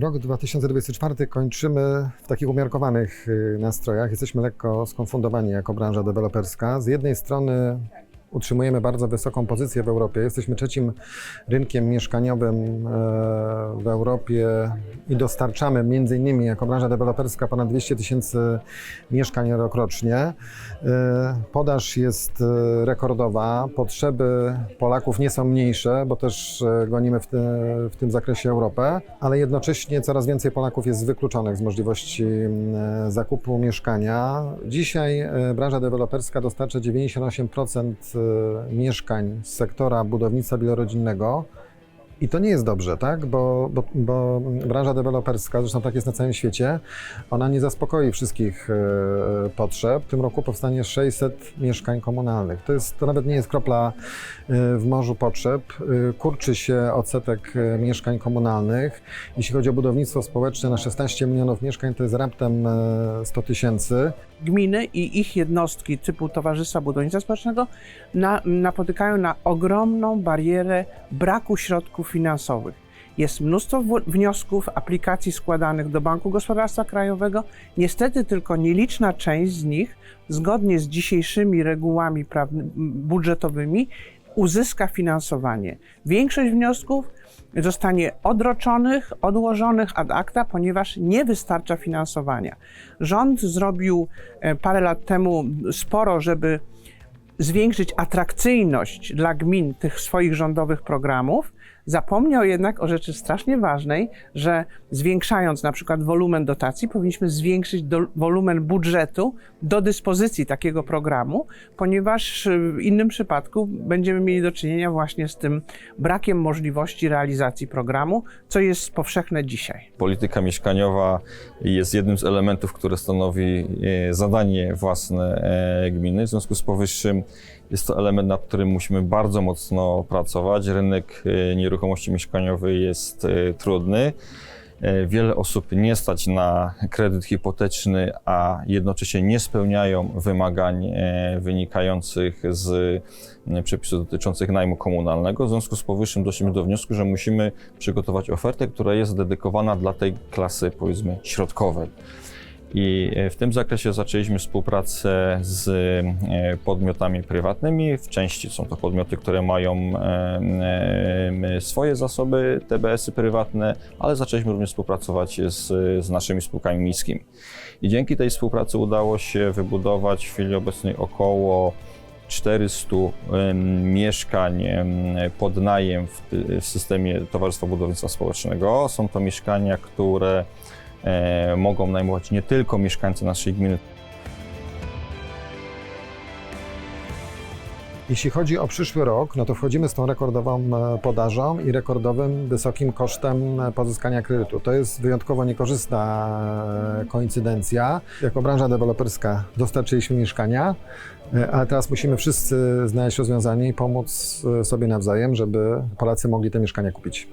rok 2024 kończymy w takich umiarkowanych y, nastrojach. Jesteśmy lekko skonfundowani jako branża deweloperska. Z jednej strony utrzymujemy bardzo wysoką pozycję w Europie. Jesteśmy trzecim rynkiem mieszkaniowym e, w Europie i dostarczamy między innymi jako branża deweloperska ponad 200 tysięcy mieszkań rokrocznie. E, Podaż jest e, rekordowa, potrzeby Polaków nie są mniejsze, bo też gonimy w, te, w tym zakresie Europę, ale jednocześnie coraz więcej Polaków jest wykluczonych z możliwości zakupu mieszkania. Dzisiaj branża deweloperska dostarcza 98% e, mieszkań z sektora budownictwa wielorodzinnego. I to nie jest dobrze, tak? Bo, bo, bo branża deweloperska, zresztą tak jest na całym świecie, ona nie zaspokoi wszystkich e, potrzeb. W tym roku powstanie 600 mieszkań komunalnych. To, jest, to nawet nie jest kropla e, w morzu potrzeb. E, kurczy się odsetek mieszkań komunalnych. Jeśli chodzi o budownictwo społeczne, na 16 milionów mieszkań to jest raptem e, 100 tysięcy. Gminy i ich jednostki typu Towarzystwa Budownictwa Społecznego na, napotykają na ogromną barierę braku środków finansowych. Jest mnóstwo wniosków, aplikacji składanych do Banku Gospodarstwa Krajowego. Niestety tylko nieliczna część z nich, zgodnie z dzisiejszymi regułami budżetowymi, uzyska finansowanie. Większość wniosków zostanie odroczonych, odłożonych ad acta, ponieważ nie wystarcza finansowania. Rząd zrobił e, parę lat temu sporo, żeby zwiększyć atrakcyjność dla gmin tych swoich rządowych programów. Zapomniał jednak o rzeczy strasznie ważnej, że zwiększając na przykład wolumen dotacji, powinniśmy zwiększyć do, wolumen budżetu do dyspozycji takiego programu, ponieważ e, w innym przypadku będziemy mieli do czynienia właśnie z tym brakiem możliwości realizacji programu, co jest powszechne dzisiaj. Polityka mieszkaniowa jest jednym z elementów, które stanowi e, zadanie własne e, gminy. W związku z powyższym jest to element, nad którym musimy bardzo mocno pracować. Rynek e, nieruchomości mieszkaniowej jest e, trudny. E, Wiele osób nie stać na kredyt hipoteczny, a jednocześnie nie spełniają wymagań e, wynikających z przepisów dotyczących najmu komunalnego. W związku z powyższym doszliśmy do wniosku, że musimy przygotować ofertę, która jest dedykowana dla tej klasy, powiedzmy, środkowej. I e, w tym zakresie zaczęliśmy współpracę z e, podmiotami prywatnymi. W części są to podmioty, które mają e, swoje zasoby, TBS-y prywatne, ale zaczęliśmy również współpracować z, z naszymi spółkami miejskimi. I dzięki tej współpracy udało się wybudować w chwili obecnej około 400 em, mieszkań pod najem w, w systemie Towarzystwa Budownictwa Społecznego. Są to mieszkania, które mogą najmować nie tylko mieszkańcy naszej gminy, Jeśli chodzi o przyszły rok, no to wchodzimy z tą rekordową e, podażą i rekordowym wysokim kosztem e, pozyskania kredytu. To jest wyjątkowo niekorzystna e, koincydencja. Jako branża deweloperska dostarczyliśmy mieszkania, e, ale teraz musimy wszyscy znaleźć rozwiązanie i pomóc e, sobie nawzajem, żeby Polacy mogli te mieszkania kupić.